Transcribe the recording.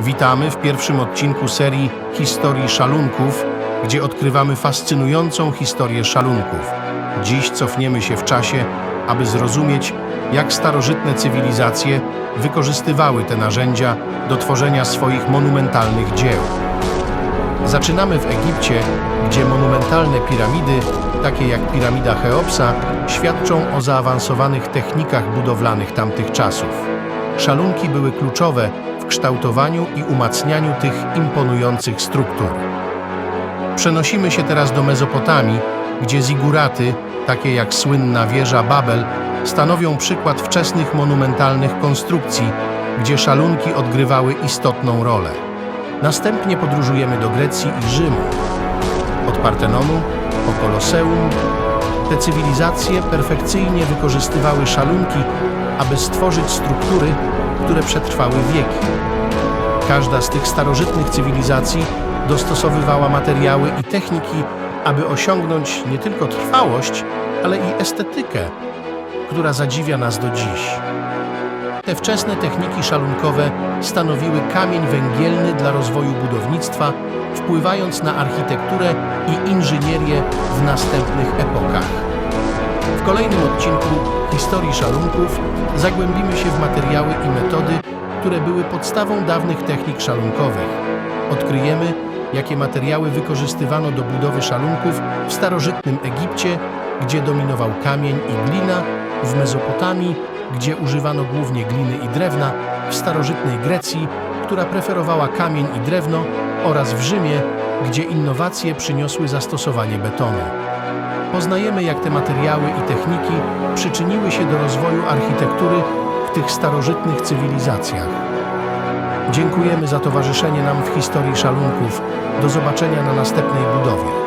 Witamy w pierwszym odcinku serii Historii Szalunków, gdzie odkrywamy fascynującą historię szalunków. Dziś cofniemy się w czasie, aby zrozumieć, jak starożytne cywilizacje wykorzystywały te narzędzia do tworzenia swoich monumentalnych dzieł. Zaczynamy w Egipcie, gdzie monumentalne piramidy, takie jak piramida Cheopsa, świadczą o zaawansowanych technikach budowlanych tamtych czasów. Szalunki były kluczowe kształtowaniu i umacnianiu tych imponujących struktur. Przenosimy się teraz do Mezopotamii, gdzie ziguraty, takie jak słynna wieża Babel, stanowią przykład wczesnych monumentalnych konstrukcji, gdzie szalunki odgrywały istotną rolę. Następnie podróżujemy do Grecji i Rzymu. Od Partenonu po Koloseum, te cywilizacje perfekcyjnie wykorzystywały szalunki, aby stworzyć struktury, które przetrwały wieki. Każda z tych starożytnych cywilizacji dostosowywała materiały i techniki, aby osiągnąć nie tylko trwałość, ale i estetykę, która zadziwia nas do dziś. Te wczesne techniki szalunkowe stanowiły kamień węgielny dla rozwoju budownictwa, wpływając na architekturę i inżynierię w następnych epokach. W kolejnym odcinku historii szalunków zagłębimy się w materiały i metody, które były podstawą dawnych technik szalunkowych. Odkryjemy, jakie materiały wykorzystywano do budowy szalunków w starożytnym Egipcie, gdzie dominował kamień i glina, w Mezopotamii, gdzie używano głównie gliny i drewna, w starożytnej Grecji, która preferowała kamień i drewno, oraz w Rzymie, gdzie innowacje przyniosły zastosowanie betonu. Poznajemy, jak te materiały i techniki przyczyniły się do rozwoju architektury w tych starożytnych cywilizacjach. Dziękujemy za towarzyszenie nam w historii szalunków. Do zobaczenia na następnej budowie.